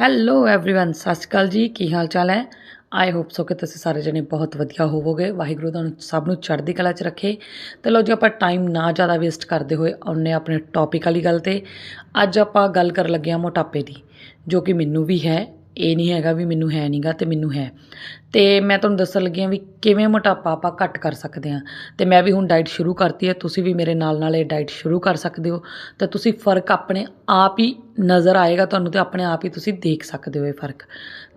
Hello everyone ਸਤਿ ਸ਼੍ਰੀ ਅਕਾਲ ਜੀ ਕੀ ਹਾਲ ਚਾਲ ਹੈ ਆਈ ਹੋਪ ਸੋ ਕਿ ਤੁਸੀਂ ਸਾਰੇ ਜਣੇ ਬਹੁਤ ਵਧੀਆ ਹੋਵੋਗੇ ਵਾਹਿਗੁਰੂ ਤੁਹਾਨੂੰ ਸਭ ਨੂੰ ਚੜ੍ਹਦੀ ਕਲਾ 'ਚ ਰੱਖੇ ਤੇ ਲੋ ਜੀ ਆਪਾਂ ਟਾਈਮ ਨਾ ਜ਼ਿਆਦਾ ਵੇਸਟ ਕਰਦੇ ਹੋਏ ਆਉਨੇ ਆਪਣੇ ਟੌਪਿਕ ਵਾਲੀ ਗੱਲ ਤੇ ਅੱਜ ਆਪਾਂ ਗੱਲ ਕਰਨ ਲੱਗੇ ਹਾਂ ਮੋਟਾਪੇ ਦੀ ਜੋ ਕਿ ਮੈਨੂੰ ਵੀ ਹੈ ਇਹ ਨਹੀਂ ਹੈਗਾ ਵੀ ਮੈਨੂੰ ਹੈ ਨਹੀਂਗਾ ਅਤੇ ਮੈਨੂੰ ਹੈ। ਅਤੇ ਮੈਂ ਤੁਹਾਨੂੰ ਦੱਸਣ ਲੱਗੀ ਹਾਂ ਵੀ ਕਿਵੇਂ ਮੋਟਾਪਾ ਆਪਾਂ ਘੱਟ ਕਰ ਸਕਦੇ ਹਾਂ। ਅਤੇ ਮੈਂ ਵੀ ਹੁਣ ਡਾਈਟ ਸ਼ੁਰੂ ਕਰਤੀ ਹੈ, ਤੁਸੀਂ ਵੀ ਮੇਰੇ ਨਾਲ ਨਾਲ ਇਹ ਡਾਈਟ ਸ਼ੁਰੂ ਕਰ ਸਕਦੇ ਹੋ। ਤਾਂ ਤੁਸੀਂ ਫ਼ਰਕ ਆਪਣੇ ਆਪ ਹੀ ਨਜ਼ਰ ਆਏਗਾ ਤੁਹਾਨੂੰ ਤੇ ਆਪਣੇ ਆਪ ਹੀ ਤੁਸੀਂ ਦੇਖ ਸਕਦੇ ਹੋ ਇਹ ਫ਼ਰਕ।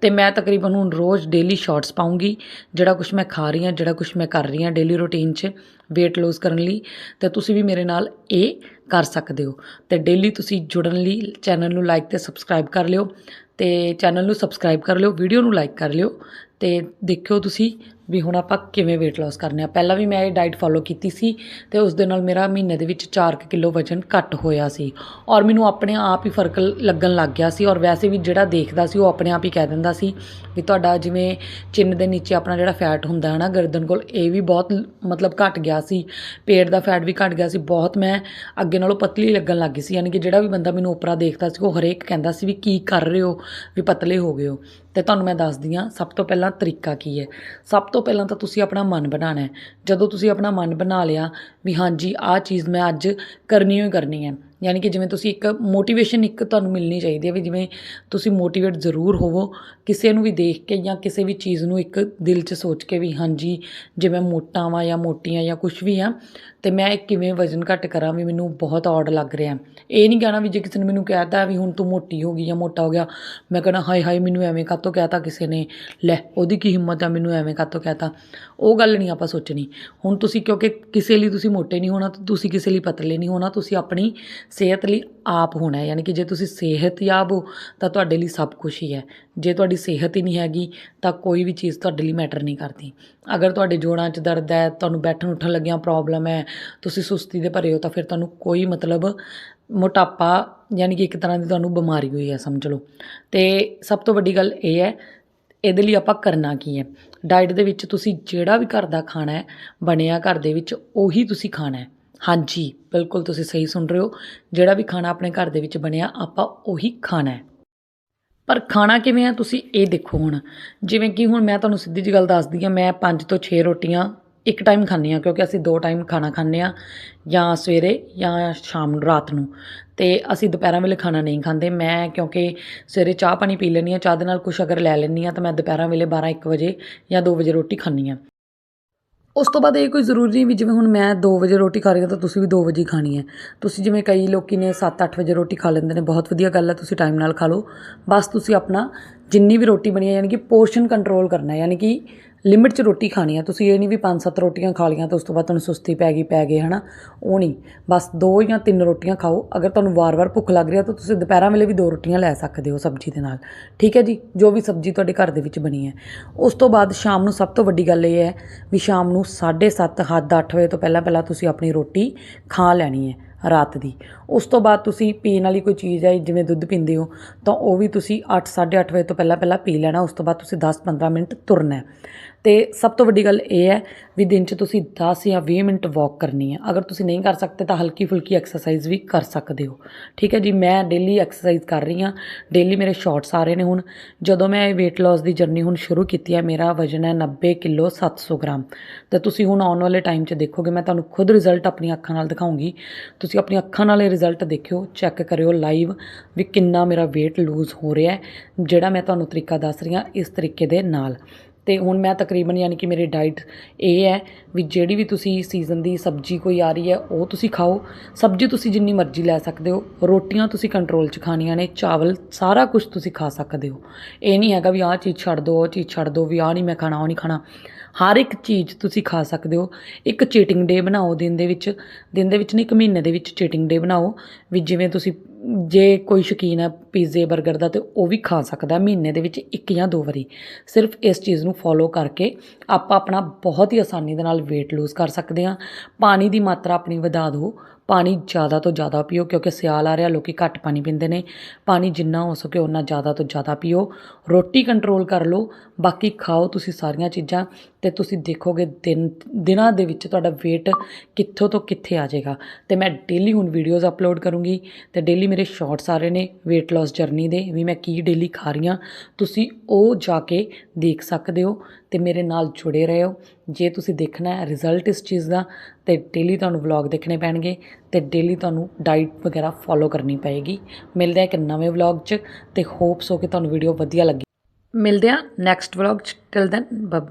ਤੇ ਮੈਂ ਤਕਰੀਬਨ ਹੁਣ ਰੋਜ਼ ਡੇਲੀ ਸ਼ਾਰਟਸ ਪਾਉਂਗੀ, ਜਿਹੜਾ ਕੁਝ ਮੈਂ ਖਾ ਰਹੀ ਹਾਂ, ਜਿਹੜਾ ਕੁਝ ਮੈਂ ਕਰ ਰਹੀ ਹਾਂ ਡੇਲੀ ਰੂਟੀਨ 'ਚ weight lose ਕਰਨ ਲਈ, ਤੇ ਤੁਸੀਂ ਵੀ ਮੇਰੇ ਨਾਲ ਇਹ ਕਰ ਸਕਦੇ ਹੋ। ਤੇ ਡੇਲੀ ਤੁਸੀਂ ਜੁੜਨ ਲਈ ਚੈਨਲ ਨੂੰ ਲਾਈਕ ਤੇ ਸਬਸਕ੍ਰਾਈਬ ਕਰ ਲਿਓ। ਅਤੇ ਚੈਨਲ ਨੂੰ ਸਬਸਕ੍ਰਾਈਬ ਕਰ ਲਿਓ ਵੀਡੀਓ ਨੂੰ ਲਾਈਕ ਕਰ ਲਿਓ ਅਤੇ ਦੇਖਿਓ ਤੁਸੀਂ ਵੀ ਹੁਣ ਆਪਾਂ ਕਿਵੇਂ weight loss ਕਰਨੇ ਆ। ਪਹਿਲਾਂ ਵੀ ਮੈਂ ਇਹ ਡਾਈਟ ਫੋਲੋ ਕੀਤੀ ਸੀ ਤੇ ਉਸ ਦੇ ਨਾਲ ਮੇਰਾ ਮਹੀਨੇ ਦੇ ਵਿੱਚ 4 ਕਿਲੋ ਵਜਨ ਘੱਟ ਹੋਇਆ ਸੀ। ਔਰ ਮੈਨੂੰ ਆਪਣੇ ਆਪ ਹੀ ਫ਼ਰਕ ਲੱਗਣ ਲੱਗ ਗਿਆ ਸੀ ਔਰ ਵੈਸੇ ਵੀ ਜਿਹੜਾ ਦੇਖਦਾ ਸੀ ਉਹ ਆਪਣੇ ਆਪ ਹੀ ਕਹਿ ਦਿੰਦਾ ਸੀ ਵੀ ਤੁਹਾਡਾ ਜਿਵੇਂ ਚਿੰਨ ਦੇ ਨੀਚੇ ਆਪਣਾ ਜਿਹੜਾ ਫੈਟ ਹੁੰਦਾ ਹੈ ਨਾ, ਗਰਦਨ ਕੋਲ, ਇਹ ਵੀ ਬਹੁਤ ਮਤਲਬ ਘਟ ਗਿਆ ਸੀ। ਪੇਟ ਦਾ ਫੈਟ ਵੀ ਘਟ ਗਿਆ ਸੀ। ਬਹੁਤ ਮੈਂ ਅੱਗੇ ਨਾਲੋਂ ਪਤਲੀ ਲੱਗਣ ਲੱਗ ਗਈ ਸੀ। ਯਾਨੀ ਕਿ ਜਿਹੜਾ ਵੀ ਬੰਦਾ ਮੈਨੂੰ ਉਪਰਾ ਦੇਖਦਾ ਸੀ, ਉਹ ਹਰੇਕ ਕਹਿੰਦਾ ਸੀ ਵੀ ਕੀ ਕਰ ਰਹੇ ਹੋ, ਵੀ ਪਤਲੇ ਹੋ ਗਏ ਹੋ। ਤੇ ਤੁਹਾਨੂੰ ਮੈਂ ਦੱਸਦੀ ਹਾਂ ਸਭ ਤੋਂ ਪਹਿਲਾਂ ਤਰੀਕਾ ਕੀ ਹੈ। ਸਭ ਤੋਂ ਪਹਿਲਾਂ ਤਾਂ ਤੁਸੀਂ ਆਪਣਾ ਮਨ ਬਣਾਉਣਾ ਜਦੋਂ ਤੁਸੀਂ ਆਪਣਾ ਮਨ ਬਣਾ ਲਿਆ ਵੀ ਹਾਂਜੀ, ਆਹ ਚੀਜ਼ ਮੈਂ ਅੱਜ ਕਰਨੀ ਹੀ ਕਰਨੀ ਹੈ। ਯਾਨੀ ਕਿ ਜਿਵੇਂ ਤੁਸੀਂ ਇੱਕ ਮੋਟੀਵੇਸ਼ਨ ਇੱਕ ਤੁਹਾਨੂੰ ਮਿਲਣੀ ਚਾਹੀਦੀ ਹੈ ਵੀ ਜਿਵੇਂ ਤੁਸੀਂ ਮੋਟੀਵੇਟ ਜ਼ਰੂਰ ਹੋਵੋ, ਕਿਸੇ ਨੂੰ ਵੀ ਦੇਖ ਕੇ ਜਾਂ ਕਿਸੇ ਵੀ ਚੀਜ਼ ਨੂੰ ਇੱਕ ਦਿਲ 'ਚ ਸੋਚ ਕੇ ਵੀ ਹਾਂਜੀ, ਜੇ ਮੈਂ ਮੋਟਾ ਵਾਂ ਜਾਂ ਮੋਟੀ ਆ ਜਾਂ ਕੁਝ ਵੀ ਆ, ਤੇ ਮੈਂ ਕਿਵੇਂ ਵਜ਼ਨ ਘੱਟ ਕਰਾਂ ਵੀ ਮੈਨੂੰ ਬਹੁਤ ਔਡ ਲੱਗ ਰਿਹਾ ਇਹ ਨਹੀਂ ਕਹਿਣਾ ਵੀ ਜੇ ਕਿਸੇ ਨੇ ਮੈਨੂੰ ਕਹਿਤਾ ਵੀ ਹੁਣ ਤੂੰ ਮੋਟੀ ਹੋ ਗਈ ਜਾਂ ਮੋਟਾ ਹੋ ਗਿਆ, ਮੈਂ ਕਹਿਣਾ ਹਾਏ ਹਾਏ ਮੈਨੂੰ ਐਵੇਂ ਕਾਤੋਂ ਕਹਿਤਾ ਕਿਸੇ ਨੇ? ਲੈ, ਉਹਦੀ ਕੀ ਹਿੰਮਤ ਆ ਮੈਨੂੰ ਐਵੇਂ ਕਾਤੋਂ ਕਹਿਤਾ ਉਹ ਗੱਲ ਨਹੀਂ ਆਪਾਂ ਸੋਚਣੀ। ਹੁਣ ਤੁਸੀਂ ਕਿਉਂਕਿ ਕਿਸੇ ਲਈ ਤੁਸੀਂ ਮੋਟੇ ਨਹੀਂ ਹੋਣਾ, ਤੁਸੀਂ ਕਿਸੇ ਲਈ ਪਤਲੇ ਨਹੀਂ ਹੋਣਾ, ਤੁਸੀਂ ਆਪਣੀ ਸਿਹਤ ਲਈ ਆਪ ਹੋਣਾ ਯਾਨੀ ਕਿ ਜੇ ਤੁਸੀਂ ਸਿਹਤਯਾਬ ਹੋ, ਤਾਂ ਤੁਹਾਡੇ ਲਈ ਸਭ ਕੁਝ ਹੀ ਹੈ। ਜੇ ਤੁਹਾਡੀ ਸਿਹਤ ਹੀ ਨਹੀਂ ਹੈਗੀ, ਤਾਂ ਕੋਈ ਵੀ ਚੀਜ਼ ਤੁਹਾਡੇ ਲਈ ਮੈਟਰ ਨਹੀਂ ਕਰਦੀ। ਅਗਰ ਤੁਹਾਡੇ ਜੋੜਾਂ 'ਚ ਦਰਦ ਹੈ, ਤੁਹਾਨੂੰ ਬੈਠਣ ਉੱਠਣ ਲੱਗਿਆਂ ਪ੍ਰੋਬਲਮ ਹੈ, ਤੁਸੀਂ ਸੁਸਤੀ ਦੇ ਭਰੇ ਹੋ, ਤਾਂ ਫਿਰ ਤੁਹਾਨੂੰ ਕੋਈ ਮਤਲਬ ਮੋਟਾਪਾ ਯਾਨੀ ਕਿ ਇੱਕ ਤਰ੍ਹਾਂ ਦੀ ਤੁਹਾਨੂੰ ਬਿਮਾਰੀ ਹੋਈ ਹੈ, ਸਮਝ ਲਓ। ਤੇ ਸਭ ਤੋਂ ਵੱਡੀ ਗੱਲ ਇਹ ਹੈ, ਇਹਦੇ ਲਈ ਆਪਾਂ ਕਰਨਾ ਕੀ ਹੈ? ਡਾਈਟ ਦੇ ਵਿੱਚ ਤੁਸੀਂ ਜਿਹੜਾ ਵੀ ਘਰ ਦਾ ਖਾਣਾ ਹੈ, ਬਣਿਆ ਘਰ ਦੇ ਵਿੱਚ ਉਹੀ ਤੁਸੀਂ ਖਾਣਾ ਹੈ। ਹਾਂਜੀ, ਬਿਲਕੁਲ ਤੁਸੀਂ ਸਹੀ ਸੁਣ ਰਹੇ ਹੋ। ਜਿਹੜਾ ਵੀ ਖਾਣਾ ਆਪਣੇ ਘਰ ਦੇ ਵਿੱਚ ਬਣਿਆ, ਆਪਾਂ ਉਹੀ ਖਾਣਾ ਹੈ। ਪਰ ਖਾਣਾ ਕਿਵੇਂ ਆ, ਤੁਸੀਂ ਇਹ ਦੇਖੋ ਹੁਣ। ਜਿਵੇਂ ਕਿ ਹੁਣ ਮੈਂ ਤੁਹਾਨੂੰ ਸਿੱਧੀ ਜਿਹੀ ਗੱਲ ਦੱਸਦੀ ਆ ਮੈਂ 5 ਤੋਂ 6 ਰੋਟੀਆਂ ਇੱਕ ਟਾਈਮ ਖਾਂਦੀ ਆ ਕਿਉਂਕਿ ਅਸੀਂ ਦੋ ਟਾਈਮ ਖਾਣਾ ਖਾਂਦੇ ਆ ਜਾਂ ਸਵੇਰੇ ਜਾਂ ਸ਼ਾਮ ਨੂੰ, ਰਾਤ ਨੂੰ। ਤੇ ਅਸੀਂ ਦੁਪਹਿਰਾਂ ਵੇਲੇ ਖਾਣਾ ਨਹੀਂ ਖਾਂਦੇ। ਮੈਂ ਕਿਉਂਕਿ ਸਵੇਰੇ ਚਾਹ ਪਾਣੀ ਪੀ ਲੈਂਦੀ ਆ ਚਾਹ ਦੇ ਨਾਲ ਕੁਝ ਅਗਰ ਲੈ ਲੈਂਦੀ ਆ ਤਾਂ ਮੈਂ ਦੁਪਹਿਰਾਂ ਵੇਲੇ 12 1 ਵਜੇ ਜਾਂ 2 ਵਜੇ ਰੋਟੀ ਖਾਂਦੀ ਆ ਉਸ ਤੋਂ ਬਾਅਦ ਇਹ ਕੋਈ ਜ਼ਰੂਰੀ ਨਹੀਂ ਵੀ ਜਿਵੇਂ ਹੁਣ ਮੈਂ 2 ਵਜੇ ਰੋਟੀ ਖਾ ਰਹੀ ਹਾਂ ਤਾਂ ਤੁਸੀਂ ਵੀ 2 ਵਜੇ ਖਾਣੀ ਹੈ। ਤੁਸੀਂ ਜਿਵੇਂ ਕਈ ਲੋਕੀ ਨੇ 7-8 ਵਜੇ ਰੋਟੀ ਖਾ ਲੈਂਦੇ ਨੇ, ਬਹੁਤ ਵਧੀਆ ਗੱਲ ਹੈ, ਤੁਸੀਂ ਟਾਈਮ ਨਾਲ ਖਾ ਲਓ। ਬਸ ਤੁਸੀਂ ਆਪਣਾ ਜਿੰਨੀ ਵੀ ਰੋਟੀ ਬਣੀ ਹੈ, ਯਾਨੀ ਕਿ ਪੋਰਸ਼ਨ ਕੰਟਰੋਲ ਕਰਨਾ ਯਾਨੀ ਕਿ ਲਿਮਿਟ 'ਚ ਰੋਟੀ ਖਾਣੀ ਆ। ਤੁਸੀਂ ਇਹ ਨਹੀਂ ਵੀ 5-7 ਰੋਟੀਆਂ ਖਾ ਲੀਆਂ ਤਾਂ ਉਸ ਤੋਂ ਬਾਅਦ ਤੁਹਾਨੂੰ ਸੁਸਤੀ ਪੈ ਗਈ, ਪੈ ਗਏ, ਹਨਾ? ਉਹ ਨਹੀਂ। ਬਸ ਦੋ ਜਾਂ ਤਿੰਨ ਰੋਟੀਆਂ ਖਾਓ। ਅਗਰ ਤੁਹਾਨੂੰ ਵਾਰ-ਵਾਰ ਭੁੱਖ ਲੱਗ ਰਹੀ ਹੈ ਤਾਂ ਤੁਸੀਂ ਦੁਪਹਿਰਾਂ ਵੇਲੇ ਵੀ ਦੋ ਰੋਟੀਆਂ ਲੈ ਸਕਦੇ ਹੋ ਸਬਜ਼ੀ ਦੇ ਨਾਲ। ਠੀਕ ਹੈ ਜੀ? ਜੋ ਵੀ ਸਬਜ਼ੀ ਤੁਹਾਡੇ ਘਰ ਦੇ ਵਿੱਚ ਬਣੀ ਹੈ। ਉਸ ਤੋਂ ਬਾਅਦ ਸ਼ਾਮ ਨੂੰ ਸਭ ਤੋਂ ਵੱਡੀ ਗੱਲ ਇਹ ਹੈ ਵੀ ਸ਼ਾਮ ਨੂੰ 7:30 ਹੱਦ 8 ਵਜੇ ਤੋਂ ਪਹਿਲਾਂ ਪਹਿਲਾਂ ਤੁਸੀਂ ਆਪਣੀ ਰੋਟੀ ਖਾ ਲੈਣੀ ਹੈ ਰਾਤ ਦੀ। ਉਸ ਤੋਂ ਬਾਅਦ ਤੁਸੀਂ ਪੀਣ ਵਾਲੀ ਕੋਈ ਚੀਜ਼ ਹੈ, ਜਿਵੇਂ ਦੁੱਧ ਪੀਂਦੇ ਹੋ, ਤਾਂ ਉਹ ਵੀ ਤੁਸੀਂ 8 8:30 ਵਜੇ ਤੋਂ ਪਹਿਲਾਂ ਪਹਿਲਾਂ ਪੀ ਲੈਣਾ, ਉਸ ਤੋਂ ਬਾਅਦ ਤੁਸੀਂ 10-15 ਮਿੰਟ ਤੁਰਨਾ ਹੈ। ਤੇ ਸਭ ਤੋਂ ਵੱਡੀ ਗੱਲ ਇਹ ਹੈ ਵੀ ਦਿਨ 'ਚ ਤੁਸੀਂ 10 ਜਾਂ 20 ਮਿੰਟ ਵਾਕ ਕਰਨੀ ਹੈ। ਅਗਰ ਤੁਸੀਂ ਨਹੀਂ ਕਰ ਸਕਦੇ ਤਾਂ ਹਲਕੀ ਫੁਲਕੀ ਐਕਸਰਸਾਈਜ਼ ਵੀ ਕਰ ਸਕਦੇ ਹੋ। ਠੀਕ ਹੈ ਜੀ, ਮੈਂ ਡੇਲੀ ਐਕਸਰਸਾਈਜ਼ ਕਰ ਰਹੀ ਹਾਂ। ਡੇਲੀ ਮੇਰੇ ਸ਼ਾਰਟਸ ਆ ਰਹੇ ਨੇ ਹੁਣ। ਜਦੋਂ ਮੈਂ ਇਹ weight loss ਦੀ ਜਰਨੀ ਹੁਣ ਸ਼ੁਰੂ ਕੀਤੀ ਹੈ, ਮੇਰਾ ਵਜ਼ਨ ਹੈ 90 ਕਿਲੋ 700 ਗ੍ਰਾਮ। ਤੇ ਤੁਸੀਂ ਹੁਣ ਆਉਣ ਵਾਲੇ ਟਾਈਮ 'ਚ ਦੇਖੋਗੇ, ਮੈਂ ਤੁਹਾਨੂੰ ਖੁਦ ਰਿਜ਼ਲਟ ਆਪਣੀਆਂ ਅੱਖਾਂ ਨਾਲ ਦਿਖਾਉਂਗੀ। ਤੁਸੀਂ ਆਪਣੀਆਂ ਅੱਖਾਂ ਨਾਲ ਰਿਜ਼ਲਟ ਦੇਖਿਓ ਚੈੱਕ ਕਰਿਓ ਲਾਈਵ ਵੀ ਕਿੰਨਾ ਮੇਰਾ weight ਲੂਜ਼ ਹੋ ਰਿਹਾ ਜਿਹੜਾ ਮੈਂ ਤੁਹਾਨੂੰ ਤਰੀਕਾ ਦੱਸ ਰਹੀ ਹਾਂ ਇਸ ਤਰੀਕੇ ਦੇ ਨਾਲ। ਤੇ ਹੁਣ ਮੈਂ ਤਕਰੀਬਨ ਯਾਨੀ ਕਿ ਮੇਰੀ ਡਾਈਟ ਇਹ ਹੈ ਵੀ ਜਿਹੜੀ ਵੀ ਤੁਸੀਂ ਸੀਜ਼ਨ ਦੀ ਸਬਜ਼ੀ ਕੋਈ ਆ ਰਹੀ ਹੈ, ਉਹ ਤੁਸੀਂ ਖਾਓ। ਸਬਜ਼ੀ ਤੁਸੀਂ ਜਿੰਨੀ ਮਰਜ਼ੀ ਲੈ ਸਕਦੇ ਹੋ, ਰੋਟੀਆਂ ਤੁਸੀਂ ਕੰਟਰੋਲ 'ਚ ਖਾਣੀਆਂ ਨੇ, ਚਾਵਲ ਸਾਰਾ ਕੁਝ ਤੁਸੀਂ ਖਾ ਸਕਦੇ ਹੋ। ਇਹ ਨਹੀਂ ਹੈਗਾ ਵੀ ਆਹ ਚੀਜ਼ ਛੱਡ ਦਿਓ ਉਹ ਚੀਜ਼ ਛੱਡ ਦਿਓ ਵੀ ਆਹ ਨਹੀਂ ਮੈਂ ਖਾਣਾ ਉਹ ਨਹੀਂ ਖਾਣਾ। ਹਰ ਇੱਕ ਚੀਜ਼ ਤੁਸੀਂ ਖਾ ਸਕਦੇ ਹੋ। ਇੱਕ ਚੀਟਿੰਗ ਡੇ ਬਣਾਓ ਦਿਨ ਦੇ ਵਿੱਚ। ਦਿਨ ਦੇ ਵਿੱਚ ਨਹੀਂ, ਇੱਕ ਮਹੀਨੇ ਦੇ ਵਿੱਚ ਚੀਟਿੰਗ ਡੇ ਬਣਾਓ। ਵੀ ਜਿਵੇਂ ਤੁਸੀਂ ਜੇ ਕੋਈ ਸ਼ੌਕੀਨ ਹੈ ਪੀਜ਼ੇ 버ਗਰ ਦਾ, ਤੇ ਉਹ ਵੀ ਖਾ ਸਕਦਾ ਮਹੀਨੇ ਦੇ ਵਿੱਚ ਇੱਕ ਜਾਂ ਦੋ ਵਾਰੀ। ਸਿਰਫ ਇਸ ਚੀਜ਼ ਨੂੰ ਫੋਲੋ ਕਰਕੇ ਆਪਾਂ ਆਪਣਾ ਬਹੁਤ ਹੀ ਆਸਾਨੀ ਦੇ ਨਾਲ weight lose ਕਰ ਸਕਦੇ ਹਾਂ। ਪਾਣੀ ਦੀ ਮਾਤਰਾ ਆਪਣੀ ਵਧਾ ਦਿਓ। ਪਾਣੀ ਜ਼ਿਆਦਾ ਤੋਂ ਜ਼ਿਆਦਾ ਪੀਓ, ਕਿਉਂਕਿ ਸਿਆਲ ਆ ਰਿਹਾ, ਲੋਕੀ ਘੱਟ ਪਾਣੀ ਪੀਂਦੇ ਨੇ। ਪਾਣੀ ਜਿੰਨਾ ਹੋ ਸਕੇ ਉਨਾ ਜ਼ਿਆਦਾ ਤੋਂ ਜ਼ਿਆਦਾ ਪੀਓ। ਰੋਟੀ ਕੰਟਰੋਲ ਕਰ ਲਓ। ਬਾਕੀ ਖਾਓ ਤੁਸੀਂ ਸਾਰੀਆਂ ਚੀਜ਼ਾਂ ਤੇ ਤੁਸੀਂ ਦੇਖੋਗੇ ਦਿਨ, ਦਿਨਾਂ ਦੇ ਵਿੱਚ ਤੁਹਾਡਾ weight ਕਿੱਥੋਂ ਤੋਂ ਕਿੱਥੇ ਆ ਜਾਏਗਾ। ਤੇ ਮੈਂ ਡੇਲੀ ਹੁਣ ਵੀਡੀਓਜ਼ ਅਪਲੋਡ ਕਰੂੰਗੀ ਤੇ ਡੇਲੀ ਮੇਰੇ ਸ਼ਾਰਟਸ ਆ ਰਹੇ ਨੇ, weight loss ਜਰਨੀ ਦੇ, ਵੀ ਮੈਂ ਕੀ ਡੇਲੀ ਖਾ ਰਹੀ ਹਾਂ, ਤੁਸੀਂ ਉਹ ਜਾ ਕੇ ਦੇਖ ਸਕਦੇ ਹੋ ਤੇ ਮੇਰੇ ਨਾਲ ਜੁੜੇ ਰਹੋ। ਜੇ ਤੁਸੀਂ ਦੇਖਣਾ ਹੈ ਰਿਜ਼ਲਟ ਇਸ ਚੀਜ਼ ਦਾ, ਤੇ ਡੇਲੀ ਤੁਹਾਨੂੰ ਵਲੌਗ ਦੇਖਣੇ ਪੈਣਗੇ ਤੇ ਡੇਲੀ ਤੁਹਾਨੂੰ ਡਾਈਟ ਵਗੈਰਾ ਫੋਲੋ ਕਰਨੀ ਪਏਗੀ। ਮਿਲਦੇ ਆ ਇੱਕ ਨਵੇਂ ਵਲੌਗ 'ਚ ਤੇ ਹੋਪਸ ਹੋ ਕਿ ਤੁਹਾਨੂੰ ਵੀਡੀਓ ਵਧੀਆ ਲੱਗੀ। ਮਿਲਦੇ ਆ ਨੈਕਸਟ ਵਲੌਗ 'ਚ। Till then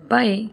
bye